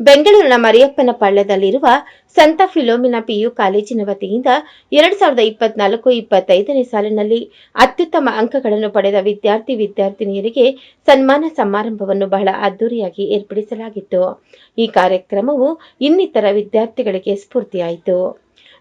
ಬೆಂಗಳೂರಿನ ಮರಿಯಪ್ಪನ ಪಳ್ಳದಲ್ಲಿರುವ ಸಂತ Philomena PU ಕಾಲೇಜಿನ ವತಿಯಿಂದ ಎರಡ್ ಸಾವಿರದ ಇಪ್ಪತ್ನಾಲ್ಕು ಇಪ್ಪತ್ತೈದನೇ ಸಾಲಿನಲ್ಲಿ ಅತ್ಯುತ್ತಮ ಅಂಕಗಳನ್ನು ಪಡೆದ ವಿದ್ಯಾರ್ಥಿ ವಿದ್ಯಾರ್ಥಿನಿಯರಿಗೆ ಸನ್ಮಾನ ಸಮಾರಂಭವನ್ನು ಬಹಳ ಅದ್ದೂರಿಯಾಗಿ ಏರ್ಪಡಿಸಲಾಗಿತ್ತು. ಈ ಕಾರ್ಯಕ್ರಮವು ಇನ್ನಿತರ ವಿದ್ಯಾರ್ಥಿಗಳಿಗೆ ಸ್ಫೂರ್ತಿಯಾಯಿತು.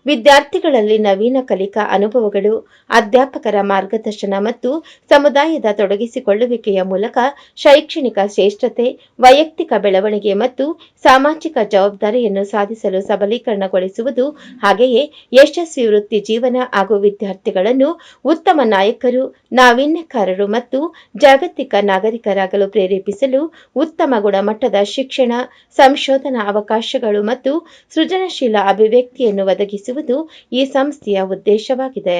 ವಿದ್ಯಾರ್ಥಿಗಳಲ್ಲಿ ನವೀನ ಕಲಿಕಾ ಅನುಭವಗಳು, ಅಧ್ಯಾಪಕರ ಮಾರ್ಗದರ್ಶನ ಮತ್ತು ಸಮುದಾಯದ ತೊಡಗಿಸಿಕೊಳ್ಳುವಿಕೆಯ ಮೂಲಕ ಶೈಕ್ಷಣಿಕ ಶ್ರೇಷ್ಠತೆ, ವೈಯಕ್ತಿಕ ಬೆಳವಣಿಗೆ ಮತ್ತು ಸಾಮಾಜಿಕ ಜವಾಬ್ದಾರಿಯನ್ನು ಸಾಧಿಸಲು ಸಬಲೀಕರಣಗೊಳಿಸುವುದು ಹಾಗೆಯೇ ಯಶಸ್ವಿ ವೃತ್ತಿ ಜೀವನ ಹಾಗೂ ವಿದ್ಯಾರ್ಥಿಗಳನ್ನು ಉತ್ತಮ ನಾಯಕರು, ನಾವೀನ್ಯಕಾರರು ಮತ್ತು ಜಾಗತಿಕ ನಾಗರಿಕರಾಗಲು ಪ್ರೇರೇಪಿಸಲು ಉತ್ತಮ ಗುಣಮಟ್ಟದ ಶಿಕ್ಷಣ, ಸಂಶೋಧನಾ ಅವಕಾಶಗಳು ಮತ್ತು ಸೃಜನಶೀಲ ಅಭಿವ್ಯಕ್ತಿಯನ್ನು ಒದಗಿಸುವುದು ಈ ಸಂಸ್ಥೆಯ ಉದ್ದೇಶವಾಗಿದೆ.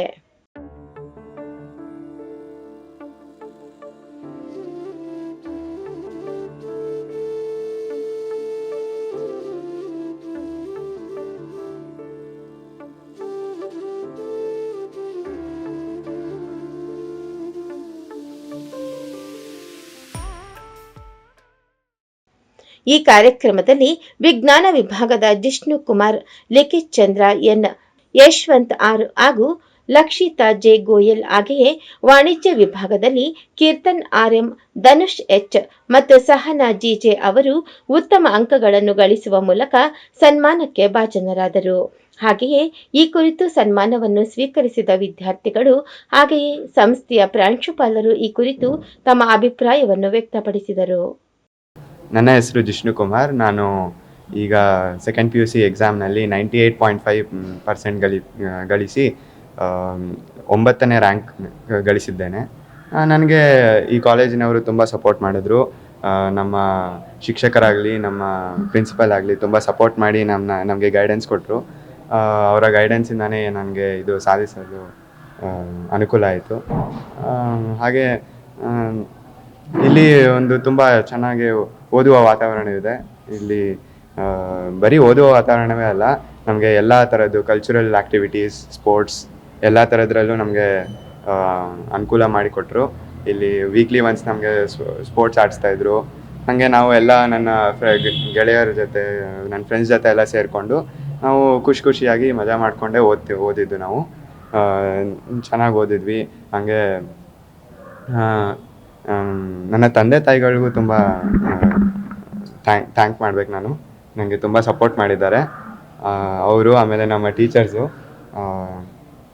ಈ ಕಾರ್ಯಕ್ರಮದಲ್ಲಿ ವಿಜ್ಞಾನ ವಿಭಾಗದ ಜಿಷ್ಣು ಕುಮಾರ್, ಲಿಖಿತ್ ಚಂದ್ರ, ಎನ್. ಯಶವಂತ್ ಆರ್ ಹಾಗೂ ಲಕ್ಷಿತಾ ಜೆ. ಗೋಯಲ್ ಹಾಗೆಯೇ ವಾಣಿಜ್ಯ ವಿಭಾಗದಲ್ಲಿ Keerthan R M, Dhanush H ಮತ್ತು ಸಹನಾ ಜಿಜೆ ಅವರು ಉತ್ತಮ ಅಂಕಗಳನ್ನು ಗಳಿಸುವ ಮೂಲಕ ಸನ್ಮಾನಕ್ಕೆ ಭಾಜನರಾದರು. ಹಾಗೆಯೇ ಈ ಕುರಿತು ಸನ್ಮಾನವನ್ನು ಸ್ವೀಕರಿಸಿದ ವಿದ್ಯಾರ್ಥಿಗಳು ಹಾಗೆಯೇ ಸಂಸ್ಥೆಯ ಪ್ರಾಂಶುಪಾಲರು ಈ ಕುರಿತು ತಮ್ಮ ಅಭಿಪ್ರಾಯವನ್ನು ವ್ಯಕ್ತಪಡಿಸಿದರು. ನನ್ನ ಹೆಸರು ಜಿಷ್ಣು ಕುಮಾರ್ ನಾನು ಈಗ second P U C ಎಕ್ಸಾಮ್ನಲ್ಲಿ ninety eight point five percent ಗಳಿ ಗಳಿಸಿ ಒಂಬತ್ತನೇ ರ್ಯಾಂಕ್ ಗಳಿಸಿದ್ದೇನೆ. ನನಗೆ ಈ ಕಾಲೇಜಿನವರು ತುಂಬ ಸಪೋರ್ಟ್ ಮಾಡಿದ್ರು. ನಮ್ಮ ಶಿಕ್ಷಕರಾಗಲಿ, ನಮ್ಮ ಪ್ರಿನ್ಸಿಪಲ್ ಆಗಲಿ ತುಂಬ ಸಪೋರ್ಟ್ ಮಾಡಿ ನಮ್ಮನ್ನ ನಮಗೆ ಗೈಡೆನ್ಸ್ ಕೊಟ್ಟರು ಅವರ ಗೈಡೆನ್ಸಿಂದನೇ ನನಗೆ ಇದು ಸಾಧಿಸಲು ಅನುಕೂಲ ಆಯಿತು. ಹಾಗೆ ಇಲ್ಲಿ ಒಂದು ತುಂಬಾ ಚೆನ್ನಾಗಿ ಓದುವ ವಾತಾವರಣವಿದೆ. ಇಲ್ಲಿ ಆ, ಬರೀ ಓದುವ ವಾತಾವರಣವೇ ಅಲ್ಲ ನಮಗೆ ಎಲ್ಲ ಥರದ್ದು ಕಲ್ಚರಲ್ ಆ್ಯಕ್ಟಿವಿಟೀಸ್ ಸ್ಪೋರ್ಟ್ಸ್ ಎಲ್ಲ ಥರದ್ರಲ್ಲೂ ನಮಗೆ ಅನುಕೂಲ ಮಾಡಿಕೊಟ್ರು. ಇಲ್ಲಿ ವೀಕ್ಲಿ ಒನ್ಸ್ ನಮಗೆ ಸ್ಪೋರ್ಟ್ಸ್ ಆಡಿಸ್ತಾ ಇದ್ರು. ಹಾಗೆ ನಾವು ಎಲ್ಲ ನನ್ನ ಗೆಳೆಯರ ಜೊತೆ ನನ್ನ ಫ್ರೆಂಡ್ಸ್ ಜೊತೆ ಎಲ್ಲ ಸೇರಿಕೊಂಡು ನಾವು ಖುಷಿ ಖುಷಿಯಾಗಿ ಮಜಾ ಮಾಡಿಕೊಂಡೇ ಓದ್ತಿ ಓದಿದ್ದು ನಾವು. ಚೆನ್ನಾಗಿ ಓದಿದ್ವಿ. ಹಾಗೆ ನನ್ನ ತಂದೆ ತಾಯಿಗಳಿಗೂ ತುಂಬ ಥ್ಯಾಂಕ್ ಥ್ಯಾಂಕ್ ಮಾಡ್ಬೇಕು ನಾನು. ನನಗೆ ತುಂಬ ಸಪೋರ್ಟ್ ಮಾಡಿದ್ದಾರೆ. ಅವರು ಆಮೇಲೆ ನಮ್ಮ ಟೀಚರ್ಸು.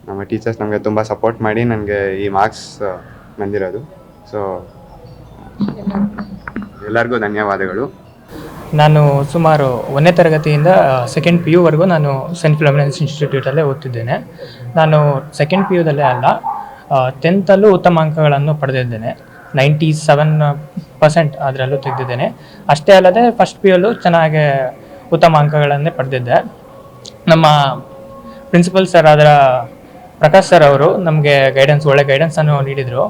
ನಮ್ಮ ಟೀಚರ್ಸ್ ನಮಗೆ ತುಂಬ ಸಪೋರ್ಟ್ ಮಾಡಿ ನನಗೆ ಈ ಮಾರ್ಕ್ಸ್ ಬಂದಿರೋದು. ಸೊ ಎಲ್ಲರಿಗೂ ಧನ್ಯವಾದಗಳು. ನಾನು ಸುಮಾರು ಒಂದನೇ ತರಗತಿಯಿಂದ ಸೆಕೆಂಡ್ ಪಿ ಯುವರೆಗೂ ನಾನು ಸೆಂಟ್ ಫಿಲಮಿನನ್ಸ್ ಇನ್ಸ್ಟಿಟ್ಯೂಟಲ್ಲೇ ಓದ್ತಿದ್ದೇನೆ. ನಾನು ಸೆಕೆಂಡ್ ಪಿ ಯುದಲ್ಲೇ ಅಲ್ಲ ಟೆಂತಲ್ಲೂ ಉತ್ತಮ ಅಂಕಗಳನ್ನು ಪಡೆದಿದ್ದೇನೆ. ನೈಂಟಿ ಸೆವೆನ್ ಪರ್ಸೆಂಟ್ ಅದರಲ್ಲೂ ತೆಗೆದಿದ್ದೇನೆ. ಅಷ್ಟೇ ಅಲ್ಲದೆ ಫಸ್ಟ್ ಪಿ ಯಲ್ಲೂ ಚೆನ್ನಾಗಿ ಉತ್ತಮ ಅಂಕಗಳನ್ನೇ ಪಡೆದಿದ್ದೆ. ನಮ್ಮ ಪ್ರಿನ್ಸಿಪಲ್ ಸರ್ ಅದರ ಪ್ರಕಾಶ್ ಸರ್ ಅವರು ನಮಗೆ ಗೈಡೆನ್ಸ್ ಒಳ್ಳೆ ಗೈಡೆನ್ಸನ್ನು ನೀಡಿದರು.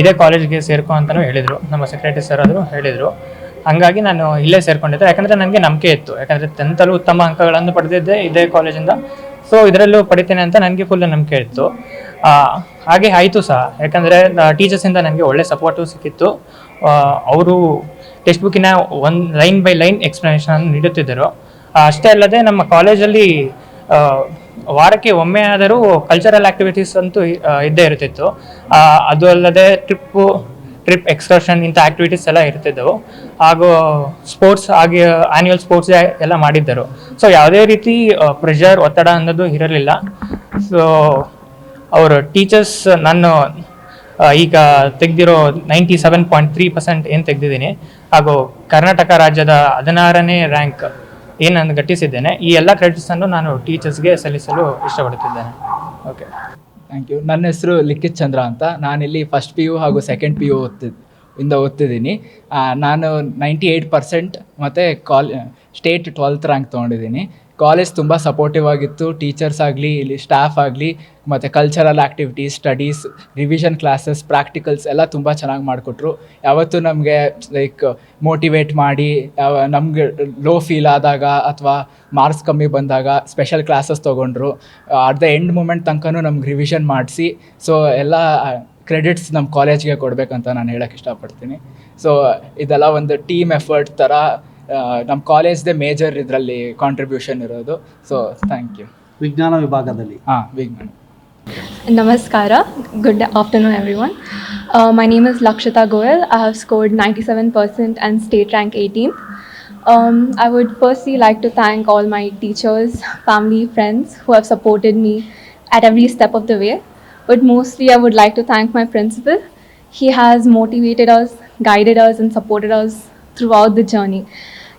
ಇದೇ ಕಾಲೇಜ್ಗೆ ಸೇರ್ಕೊ ಅಂತಲೂ ಹೇಳಿದರು. ನಮ್ಮ ಸೆಕ್ರೆಟರಿ ಸರ್ ಆದರೂ ಹೇಳಿದರು. ಹಾಗಾಗಿ ನಾನು ಇಲ್ಲೇ ಸೇರ್ಕೊಂಡಿದ್ದೆ. ಯಾಕಂದರೆ ನನಗೆ ನಂಬಿಕೆ ಇತ್ತು. ಯಾಕಂದರೆ ಟೆಂತಲ್ಲೂ ಉತ್ತಮ ಅಂಕಗಳನ್ನು ಪಡೆದಿದ್ದೆ ಇದೇ ಕಾಲೇಜಿಂದ ಸೊ ಇದರಲ್ಲೂ ಪಡಿತೇನೆ ಅಂತ ನನಗೆ ಫುಲ್ ನಂಬಿಕೆ ಇತ್ತು. ಹಾಗೆ ಆಯಿತು ಸಹ ಯಾಕಂದರೆ ಟೀಚರ್ಸಿಂದ ನನಗೆ ಒಳ್ಳೆ ಸಪೋರ್ಟು ಸಿಕ್ಕಿತ್ತು. ಅವರು ಟೆಕ್ಸ್ಟ್ ಬುಕ್ಕಿನ ಒಂದು ಲೈನ್ ಬೈ ಲೈನ್ ಎಕ್ಸ್ಪ್ಲನೇಷನ್ ನೀಡುತ್ತಿದ್ದರು. ಅಷ್ಟೇ ಅಲ್ಲದೆ ನಮ್ಮ ಕಾಲೇಜಲ್ಲಿ ವಾರಕ್ಕೆ ಒಮ್ಮೆ ಆದರೂ ಕಲ್ಚರಲ್ ಆ್ಯಕ್ಟಿವಿಟೀಸ್ ಅಂತೂ ಇದ್ದೇ ಇರುತ್ತಿತ್ತು. ಅದು ಅಲ್ಲದೆ ಟ್ರಿಪ್ಪು ಟ್ರಿಪ್ ಎಕ್ಸ್ಕರ್ಷನ್ ಇಂಥ ಆ್ಯಕ್ಟಿವಿಟೀಸ್ ಎಲ್ಲ ಇರ್ತಿದ್ದವು ಹಾಗೂ ಸ್ಪೋರ್ಟ್ಸ್ ಹಾಗೆ ಆ್ಯನ್ಯುವಲ್ ಸ್ಪೋರ್ಟ್ಸ್ ಎಲ್ಲ ಮಾಡಿದ್ದರು. ಸೊ ಯಾವುದೇ ರೀತಿ ಪ್ರೆಷರ್ ಒತ್ತಡ ಅನ್ನೋದು ಇರಲಿಲ್ಲ. ಸೊ ಅವರು ಟೀಚರ್ಸ್ ನಾನು ಈಗ ತೆಗೆದಿರೋ ninety seven point three percent ಏನು ತೆಗೆದಿದ್ದೀನಿ, ಹಾಗೂ ಕರ್ನಾಟಕ ರಾಜ್ಯದ ಹದಿನಾರನೇ ರ್ಯಾಂಕ್ ಏನು ನಾನು ಗಟ್ಟಿಸಿದ್ದೇನೆ, ಈ ಎಲ್ಲ ಕ್ರೆಡಿಟ್ಸನ್ನು ನಾನು ಟೀಚರ್ಸ್ಗೆ ಸಲ್ಲಿಸಲು ಇಷ್ಟಪಡುತ್ತಿದ್ದೇನೆ. ಓಕೆ ಥ್ಯಾಂಕ್ ಯು ನನ್ನ ಹೆಸರು ಲಿಖಿತ್ ಚಂದ್ರ ಅಂತ. ನಾನಿಲ್ಲಿ ಫಸ್ಟ್ ಪಿ ಯು ಹಾಗೂ ಸೆಕೆಂಡ್ ಪಿ ಯು ಓದ್ತಿದ್ದೆ ಇಂದ ಓದ್ತಿದ್ದೀನಿ. ನಾನು ನೈಂಟಿ ಏಯ್ಟ್ ಪರ್ಸೆಂಟ್ ಮತ್ತು ಕಾಲ್, ಸ್ಟೇಟ್ ಟ್ವೆಲ್ತ್ ರ್ಯಾಂಕ್ ತೊಗೊಂಡಿದ್ದೀನಿ. ಕಾಲೇಜ್ ತುಂಬ ಸಪೋರ್ಟಿವ್ ಆಗಿತ್ತು. ಟೀಚರ್ಸ್ ಆಗಲಿ, ಇಲ್ಲಿ ಸ್ಟಾಫ್ ಆಗಲಿ, ಮತ್ತು cultural activities studies revision classes practicals ಎಲ್ಲ ತುಂಬ ಚೆನ್ನಾಗಿ ಮಾಡಿಕೊಟ್ರು. ಯಾವತ್ತೂ ನಮಗೆ ಲೈಕ್ ಮೋಟಿವೇಟ್ ಮಾಡಿ ನಮಗೆ ಲೋ ಫೀಲ್ ಆದಾಗ ಅಥವಾ ಮಾರ್ಕ್ಸ್ ಕಮ್ಮಿ ಬಂದಾಗ ಸ್ಪೆಷಲ್ ಕ್ಲಾಸಸ್ ತೊಗೊಂಡ್ರು. ಅಟ್ ದ ಎಂಡ್ ಮೂಮೆಂಟ್ ತನಕನೂ ನಮ್ಗೆ ರಿವಿಷನ್ ಮಾಡಿಸಿ ಸೊ ಎಲ್ಲ ಕ್ರೆಡಿಟ್ಸ್ ನಮ್ಮ ಕಾಲೇಜ್ಗೆ ಕೊಡಬೇಕಂತ ನಾನು ಹೇಳೋಕ್ಕೆ ಇಷ್ಟಪಡ್ತೀನಿ. ಸೊ ಇದೆಲ್ಲ ಒಂದು ಟೀಮ್ ಎಫರ್ಟ್ ಥರ ನಮ್ಮ ಕಾಲೇಜ್ದೇ ಮೇಜರ್ ಇದರಲ್ಲಿ ಕಾಂಟ್ರಿಬ್ಯೂಷನ್ ಇರೋದು ಸೊ ಥ್ಯಾಂಕ್ ಯು ವಿಜ್ಞಾನ ವಿಭಾಗದಲ್ಲಿ ಹಾಂ ವಿಜ್ಞಾನ Namaskara. Good afternoon, everyone. Uh, my name is Lakshita Goel. I have scored 97% and state rank 18th. Um, I would firstly like to thank all my teachers, family, friends who have supported me at every step of the way. But mostly, I would like to thank my principal. He has motivated us, guided us, and supported us throughout the journey.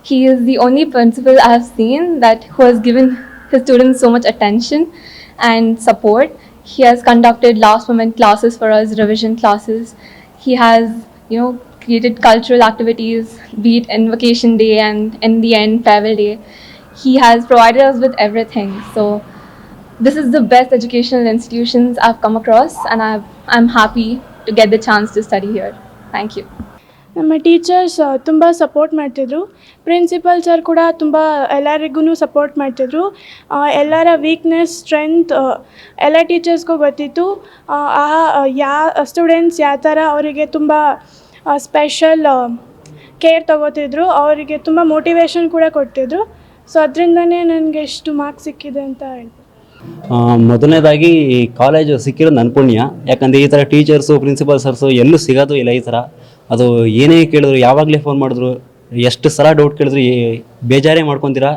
He is the only principal I have seen that who has given his students so much attention and support. He has conducted last moment classes for us, revision classes. He has, you know, created cultural activities, be it in vacation day and in the end farewell day. He has provided us with everything. So this is the best educational institutions I've come across, and I've, I'm happy to get the chance to study here. Thank you. ನಮ್ಮ teachers ತುಂಬ support ಮಾಡ್ತಿದ್ರು. Principal sir ಕೂಡ ತುಂಬ ಎಲ್ಲರಿಗೂ support ಮಾಡ್ತಿದ್ರು. ಎಲ್ಲರ weakness strength ಎಲ್ಲ ಟೀಚರ್ಸ್ಗೂ ಗೊತ್ತಿತ್ತು. ಆ, ಯಾ ಸ್ಟೂಡೆಂಟ್ಸ್ ಯಾವ ಥರ ಅವರಿಗೆ ತುಂಬ ಸ್ಪೆಷಲ್ ಕೇರ್ ತಗೋತಿದ್ರು. ಅವರಿಗೆ ತುಂಬ ಮೋಟಿವೇಶನ್ ಕೂಡ ಕೊಡ್ತಿದ್ರು ಸೊ ಅದರಿಂದನೇ ನನಗೆ ಎಷ್ಟು ಮಾರ್ಕ್ಸ್ ಸಿಕ್ಕಿದೆ ಅಂತ ಹೇಳ್ಬೋದು. ಮೊದಲನೇದಾಗಿ ಕಾಲೇಜು ಸಿಕ್ಕಿರೋದು ನನ್ನ ಪುಣ್ಯ. ಯಾಕಂದರೆ ಈ ಥರ ಟೀಚರ್ಸು ಪ್ರಿನ್ಸಿಪಲ್ ಸರ್ಸು ಎಲ್ಲೂ ಸಿಗೋದು ಇಲ್ಲ ಈ ಥರ ಅದು ಏನೇ ಕೇಳಿದ್ರು ಯಾವಾಗಲೇ ಫೋನ್ ಮಾಡಿದ್ರು ಎಷ್ಟು ಸಲ ಡೌಟ್ ಕೇಳಿದ್ರು ಏ- ಬೇಜಾರೇ ಮಾಡ್ಕೊತೀರಾ?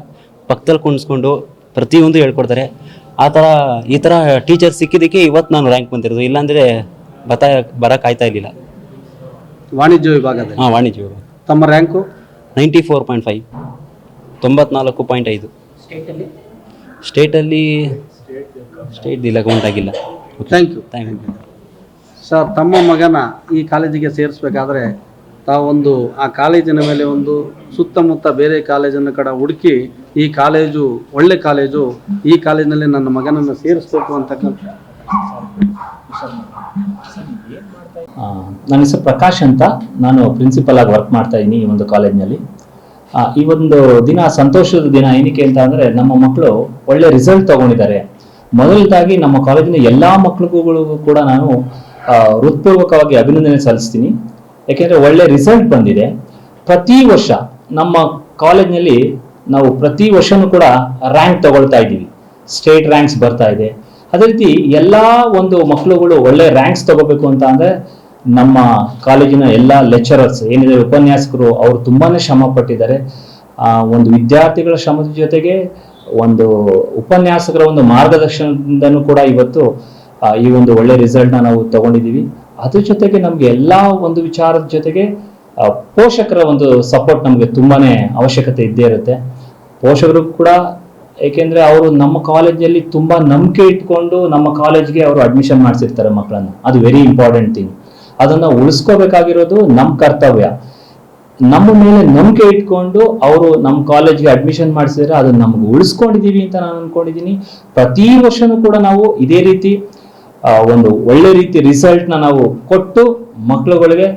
ಪಕ್ಕದಲ್ಲಿ ಕುಣಿಸ್ಕೊಂಡು ಪ್ರತಿಯೊಂದು ಹೇಳ್ಕೊಡ್ತಾರೆ. ಆ ಥರ ಈ ಥರ ಟೀಚರ್ ಸಿಕ್ಕಿದ್ದಕ್ಕೆ ಇವತ್ತು ನಾನು ರ್ಯಾಂಕ್ ಬಂದಿರೋದು. ಇಲ್ಲಾಂದರೆ ಬತ ಬರೋಕ್ಕಾಯ್ತಾ ಆಯ್ತಾ ಇರಲಿಲ್ಲ. ವಾಣಿಜ್ಯ ವಿಭಾಗದಲ್ಲಿ? ಹಾಂ ವಾಣಿಜ್ಯ ತಮ್ಮ rank ninety four point five ತೊಂಬತ್ನಾಲ್ಕು ಪಾಯಿಂಟ್ ಐದು. ಸ್ಟೇಟಲ್ಲಿ ಸ್ಟೇಟ್ ಇಲ್ಲ ಕೌಂಟ್ ಆಗಿಲ್ಲ. Thank you thank you sir, ತಮ್ಮ ಮಗನ ಈ ಕಾಲೇಜಿಗೆ ಸೇರಿಸ್ಬೇಕಾದ್ರೆ ತಾವೊಂದು ಆ ಕಾಲೇಜಿನ ಮೇಲೆ ಒಂದು ಸುತ್ತಮುತ್ತ ಬೇರೆ ಕಾಲೇಜನ್ನು ಕಡೆ ಹುಡುಕಿ ಈ ಕಾಲೇಜು, ಒಳ್ಳೆ ಕಾಲೇಜು, ಈ ಕಾಲೇಜಿನಲ್ಲಿ ನನ್ನ ಮಗನನ್ನು ಸೇರಿಸ್ಬೇಕು ಅಂತಕ್ಕಂಥ ನನ್ನ ಹೆಸರು ಪ್ರಕಾಶ್ ಅಂತ. ನಾನು ಪ್ರಿನ್ಸಿಪಲ್ ಆಗಿ ವರ್ಕ್ ಮಾಡ್ತಾ ಇದ್ದೀನಿ ಈ ಒಂದು ಕಾಲೇಜ್ನಲ್ಲಿ. ಈ ಒಂದು ದಿನ ಸಂತೋಷದ ದಿನ ಏನಕ್ಕೆ ಅಂತ ಅಂದ್ರೆ ನಮ್ಮ ಮಕ್ಕಳು ಒಳ್ಳೆ ರಿಸಲ್ಟ್ ತಗೊಂಡಿದ್ದಾರೆ. ಮೊದಲದಾಗಿ ನಮ್ಮ ಕಾಲೇಜಿನ ಎಲ್ಲಾ ಮಕ್ಕಳಿಗೂ ಕೂಡ ನಾನು ಹೃತ್ಪೂರ್ವಕವಾಗಿ ಅಭಿನಂದನೆ ಸಲ್ಲಿಸ್ತೀನಿ. ಯಾಕೆಂದರೆ ಒಳ್ಳೆ ರಿಸಲ್ಟ್ ಬಂದಿದೆ. ಪ್ರತಿ ವರ್ಷ ನಮ್ಮ ಕಾಲೇಜ್ನಲ್ಲಿ ನಾವು ಪ್ರತಿ ವರ್ಷನೂ ಕೂಡ ರ್ಯಾಂಕ್ ತಗೊಳ್ತಾ ಇದ್ದೀವಿ. ಸ್ಟೇಟ್ ರ್ಯಾಂಕ್ಸ್ ಬರ್ತಾ ಇದೆ. ಅದೇ ರೀತಿ ಎಲ್ಲ ಒಂದು ಮಕ್ಕಳುಗಳು ಒಳ್ಳೆ ರ್ಯಾಂಕ್ಸ್ ತಗೋಬೇಕು ಅಂತ ಅಂದರೆ ನಮ್ಮ ಕಾಲೇಜಿನ ಎಲ್ಲ ಲೆಕ್ಚರರ್ಸ್ ಏನಿದೆ ಉಪನ್ಯಾಸಕರು, ಅವರು ತುಂಬಾ ಶ್ರಮ ಪಟ್ಟಿದ್ದಾರೆ. ಒಂದು ವಿದ್ಯಾರ್ಥಿಗಳ ಶ್ರಮದ ಜೊತೆಗೆ ಒಂದು ಉಪನ್ಯಾಸಕರ ಒಂದು ಮಾರ್ಗದರ್ಶನದಿಂದನೂ ಕೂಡ ಇವತ್ತು ಈ ಒಂದು ಒಳ್ಳೆ ರಿಸಲ್ಟ್ನ ನಾವು ತಗೊಂಡಿದ್ದೀವಿ. ಅದ್ರ ಜೊತೆಗೆ ನಮಗೆ ಎಲ್ಲ ಒಂದು ವಿಚಾರದ ಜೊತೆಗೆ ಪೋಷಕರ ಒಂದು ಸಪೋರ್ಟ್ ನಮಗೆ ತುಂಬಾನೇ ಅವಶ್ಯಕತೆ ಇದ್ದೇ ಇರುತ್ತೆ. ಪೋಷಕರು ಕೂಡ, ಏಕೆಂದ್ರೆ ಅವರು ನಮ್ಮ ಕಾಲೇಜಲ್ಲಿ ತುಂಬಾ ನಂಬಿಕೆ ಇಟ್ಕೊಂಡು ನಮ್ಮ ಕಾಲೇಜ್ಗೆ ಅವರು ಅಡ್ಮಿಷನ್ ಮಾಡಿಸಿರ್ತಾರೆ ಮಕ್ಕಳನ್ನ. ಅದು ವೆರಿ ಇಂಪಾರ್ಟೆಂಟ್ ಥಿಂಗ್ ಅದನ್ನ ಉಳಿಸ್ಕೋಬೇಕಾಗಿರೋದು ನಮ್ಮ ಕರ್ತವ್ಯ. ನಮ್ಮ ಮೇಲೆ ನಂಬಿಕೆ ಇಟ್ಕೊಂಡು ಅವರು ನಮ್ಮ ಕಾಲೇಜ್ಗೆ ಅಡ್ಮಿಷನ್ ಮಾಡಿಸಿದ್ರೆ ಅದನ್ನ ನಮ್ಗೆ ಉಳಿಸ್ಕೊಂಡಿದೀವಿ ಅಂತ ನಾನು ಅನ್ಕೊಂಡಿದ್ದೀನಿ. ಪ್ರತಿ ವರ್ಷನೂ ಕೂಡ ನಾವು ಇದೇ ರೀತಿ ಒಂದು ಒಳ್ಳೆ ರೀತಿ ರಿಸಲ್ಟ್ನ ನಾವು ಕೊಟ್ಟು ಮಕ್ಕಳುಗಳಿಗೆ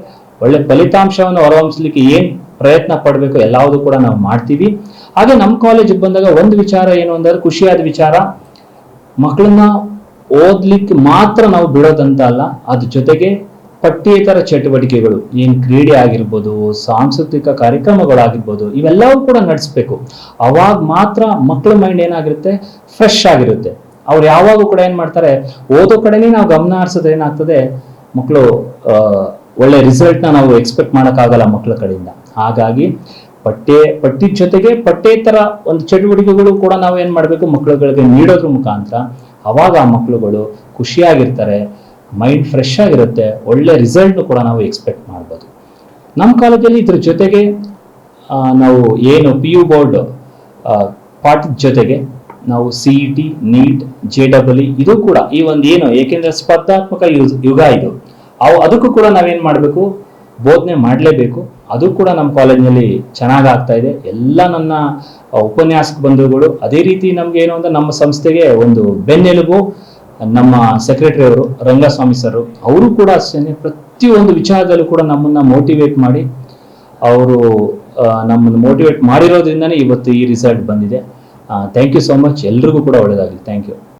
ಒಳ್ಳೆ ಫಲಿತಾಂಶವನ್ನು ಹೊರಹೊಮ್ಮಿಸ್ಲಿಕ್ಕೆ ಏನು ಪ್ರಯತ್ನ ಪಡಬೇಕು ಎಲ್ಲಾವುದು ಕೂಡ ನಾವು ಮಾಡ್ತೀವಿ. ಹಾಗೆ ನಮ್ಮ ಕಾಲೇಜಿಗೆ ಬಂದಾಗ ಒಂದು ವಿಚಾರ ಏನು ಅಂದರೆ ಖುಷಿಯಾದ ವಿಚಾರ. ಮಕ್ಕಳನ್ನ ಓದ್ಲಿಕ್ಕೆ ಮಾತ್ರ ನಾವು ಬಿಡೋದಂತ ಅಲ್ಲ ಅದ್ರ ಜೊತೆಗೆ ಪಠ್ಯೇತರ ಚಟುವಟಿಕೆಗಳು, ಏನ್ ಕ್ರೀಡೆ ಆಗಿರ್ಬೋದು, ಸಾಂಸ್ಕೃತಿಕ ಕಾರ್ಯಕ್ರಮಗಳಾಗಿರ್ಬೋದು, ಇವೆಲ್ಲವೂ ಕೂಡ ನಡೆಸ್ಬೇಕು. ಅವಾಗ ಮಾತ್ರ ಮಕ್ಕಳ ಮೈಂಡ್ ಏನಾಗಿರುತ್ತೆ? ಫ್ರೆಶ್ ಆಗಿರುತ್ತೆ. ಅವ್ರು ಯಾವಾಗೂ ಕೂಡ ಏನ್ ಮಾಡ್ತಾರೆ, ಓದೋ ಕಡೆನೇ ನಾವು ಗಮನ ಹರಿಸಿದ್ರೆ ಏನಾಗ್ತದೆ ಮಕ್ಕಳು ಒಳ್ಳೆ ರಿಸಲ್ಟ್ನ ನಾವು ಎಕ್ಸ್ಪೆಕ್ಟ್ ಮಾಡೋಕ್ಕಾಗಲ್ಲ ಮಕ್ಕಳ ಕಡೆಯಿಂದ. ಹಾಗಾಗಿ ಪಠ್ಯ, ಪಠ್ಯದ ಜೊತೆಗೆ ಪಠ್ಯೇತರ ಒಂದು ಚಟುವಟಿಕೆಗಳು ಕೂಡ ನಾವು ಏನ್ ಮಾಡಬೇಕು ಮಕ್ಕಳುಗಳಿಗೆ ನೀಡೋದ್ರ ಮುಖಾಂತರ ಅವಾಗ ಆ ಮಕ್ಕಳುಗಳು ಖುಷಿಯಾಗಿರ್ತಾರೆ ಮೈಂಡ್ ಫ್ರೆಶ್ ಆಗಿರುತ್ತೆ, ಒಳ್ಳೆ ರಿಸಲ್ಟ್ ಕೂಡ ನಾವು ಎಕ್ಸ್ಪೆಕ್ಟ್ ಮಾಡ್ಬೋದು. ನಮ್ಮ ಕಾಲೇಜಲ್ಲಿ ಇದ್ರ ಜೊತೆಗೆ ನಾವು ಏನು ಪಿ ಯು ಬೋರ್ಡ್ ಪಾಠದ ಜೊತೆಗೆ ನಾವು C E T NEET J double ಇದು ಕೂಡ ಈ ಒಂದು ಏನು ಏಕೆಂದರೆ ಸ್ಪರ್ಧಾತ್ಮಕ ಯುಗ ಇದು. ಅವು ಅದಕ್ಕೂ ಕೂಡ ನಾವೇನು ಮಾಡಬೇಕು? ಬೋಧನೆ ಮಾಡಲೇಬೇಕು. ಅದು ಕೂಡ ನಮ್ಮ ಕಾಲೇಜಿನಲ್ಲಿ ಚೆನ್ನಾಗಿ ಆಗ್ತಾ ಇದೆ. ಎಲ್ಲ ನನ್ನ ಉಪನ್ಯಾಸಕ ಬಂಧುಗಳು ಅದೇ ರೀತಿ ನಮ್ಗೆ ಏನು ಅಂದ್ರೆ ನಮ್ಮ ಸಂಸ್ಥೆಗೆ ಒಂದು ಬೆನ್ನೆಲುಬು, ನಮ್ಮ ಸೆಕ್ರೆಟರಿ ಅವರು, ರಂಗಸ್ವಾಮಿ ಸರ್, ಅವರು ಕೂಡ ಅಷ್ಟೇ ಪ್ರತಿಯೊಂದು ವಿಚಾರದಲ್ಲೂ ಕೂಡ ನಮ್ಮನ್ನ ಮೋಟಿವೇಟ್ ಮಾಡಿ, ಅವರು ನಮ್ಮನ್ನು ಮೋಟಿವೇಟ್ ಮಾಡಿರೋದ್ರಿಂದನೇ ಇವತ್ತು ಈ ರಿಸಲ್ಟ್ ಬಂದಿದೆ. ಥ್ಯಾಂಕ್ ಯು ಸೋ ಮಚ್ ಎಲ್ರಿಗೂ ಕೂಡ ಒಳ್ಳೆಯದಾಗಲಿ ಥ್ಯಾಂಕ್ ಯು